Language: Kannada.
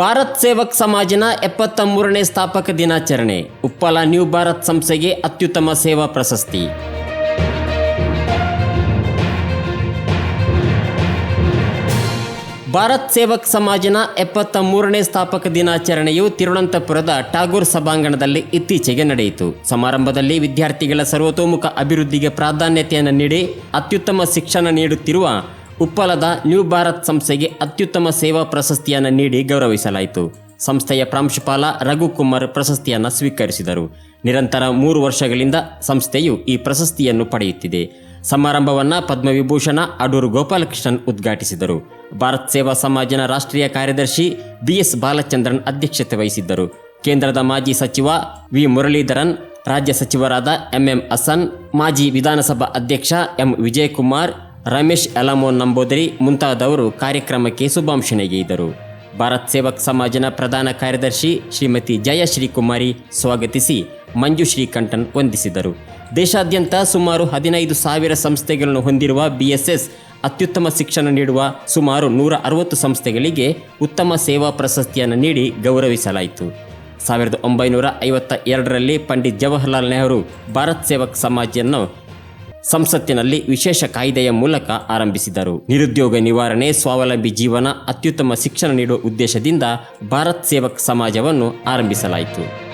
ಭಾರತ್ ಸೇವಕ್ ಸಮಾಜನ ಎಪ್ಪತ್ತ ಮೂರನೇ ಸ್ಥಾಪಕ ದಿನಾಚರಣೆ. ಉಪ್ಪಲ ನ್ಯೂ ಭಾರತ್ ಸಂಸ್ಥೆಗೆ ಅತ್ಯುತ್ತಮ ಸೇವಾ ಪ್ರಶಸ್ತಿ. ಭಾರತ್ ಸೇವಕ್ ಸಮಾಜನ ಎಪ್ಪತ್ತ ಮೂರನೇ ಸ್ಥಾಪಕ ದಿನಾಚರಣೆಯು ತಿರುವನಂತಪುರದ ಟಾಗೂರ್ ಸಭಾಂಗಣದಲ್ಲಿ ಇತ್ತೀಚೆಗೆ ನಡೆಯಿತು. ಸಮಾರಂಭದಲ್ಲಿ ವಿದ್ಯಾರ್ಥಿಗಳ ಸರ್ವತೋಮುಖ ಅಭಿವೃದ್ಧಿಗೆ ಪ್ರಾಧಾನ್ಯತೆಯನ್ನು ನೀಡಿ ಅತ್ಯುತ್ತಮ ಶಿಕ್ಷಣ ನೀಡುತ್ತಿರುವ ಉಪ್ಪಲದ ನ್ಯೂ ಭಾರತ್ ಸಂಸ್ಥೆಗೆ ಅತ್ಯುತ್ತಮ ಸೇವಾ ಪ್ರಶಸ್ತಿಯನ್ನು ನೀಡಿ ಗೌರವಿಸಲಾಯಿತು. ಸಂಸ್ಥೆಯ ಪ್ರಾಂಶುಪಾಲ ರಘುಕುಮಾರ್ ಪ್ರಶಸ್ತಿಯನ್ನು ಸ್ವೀಕರಿಸಿದರು. ನಿರಂತರ ಮೂರು ವರ್ಷಗಳಿಂದ ಸಂಸ್ಥೆಯು ಈ ಪ್ರಶಸ್ತಿಯನ್ನು ಪಡೆಯುತ್ತಿದೆ. ಸಮಾರಂಭವನ್ನು ಪದ್ಮವಿಭೂಷಣ ಅಡೂರು ಗೋಪಾಲಕೃಷ್ಣನ್ ಉದ್ಘಾಟಿಸಿದರು. ಭಾರತ್ ಸೇವಾ ಸಮಾಜನ ರಾಷ್ಟ್ರೀಯ ಕಾರ್ಯದರ್ಶಿ ಬಿಎಸ್ ಬಾಲಚಂದ್ರನ್ ಅಧ್ಯಕ್ಷತೆ ವಹಿಸಿದ್ದರು. ಕೇಂದ್ರದ ಮಾಜಿ ಸಚಿವ ವಿ ಮುರಳೀಧರನ್, ರಾಜ್ಯ ಸಚಿವರಾದ ಎಂಎಂ ಹಸನ್ ಮಾಜಿ ವಿಧಾನಸಭಾ ಅಧ್ಯಕ್ಷ ಎಂ ವಿಜಯಕುಮಾರ್ ರಮೇಶ್ ಅಲಮೋ ನಂಬೋದರಿ ಮುಂತಾದವರು ಕಾರ್ಯಕ್ರಮಕ್ಕೆ ಶುಭಾಂಶನೆಗೈದರು ಭಾರತ್ ಸೇವಕ್ ಸಮಾಜನ ಪ್ರಧಾನ ಕಾರ್ಯದರ್ಶಿ ಶ್ರೀಮತಿ ಜಯಶ್ರೀ ಕುಮಾರಿ ಸ್ವಾಗತಿಸಿ ಮಂಜು ಶ್ರೀಕಂಠನ್ ವಂದಿಸಿದರು. ದೇಶಾದ್ಯಂತ ಸುಮಾರು ಹದಿನೈದು ಸಾವಿರ ಸಂಸ್ಥೆಗಳನ್ನು ಹೊಂದಿರುವ ಬಿಎಸ್ಎಸ್ ಅತ್ಯುತ್ತಮ ಶಿಕ್ಷಣ ನೀಡುವ ಸುಮಾರು ನೂರ ಅರವತ್ತು ಸಂಸ್ಥೆಗಳಿಗೆ ಉತ್ತಮ ಸೇವಾ ಪ್ರಶಸ್ತಿಯನ್ನು ನೀಡಿ ಗೌರವಿಸಲಾಯಿತು. ಸಾವಿರದ ಒಂಬೈನೂರ ಐವತ್ತ ಎರಡರಲ್ಲಿ ಪಂಡಿತ್ ಜವಾಹರ್ಲಾಲ್ ನೆಹರು ಭಾರತ್ ಸೇವಕ್ ಸಮಾಜವನ್ನು ಸಂಸತ್ತಿನಲ್ಲಿ ವಿಶೇಷ ಕಾಯ್ದೆಯ ಮೂಲಕ ಆರಂಭಿಸಿದರು. ನಿರುದ್ಯೋಗ ನಿವಾರಣೆ, ಸ್ವಾವಲಂಬಿ ಜೀವನ, ಅತ್ಯುತ್ತಮ ಶಿಕ್ಷಣ ನೀಡುವ ಉದ್ದೇಶದಿಂದ ಭಾರತ್ ಸೇವಕ್ ಸಮಾಜವನ್ನು ಆರಂಭಿಸಲಾಯಿತು.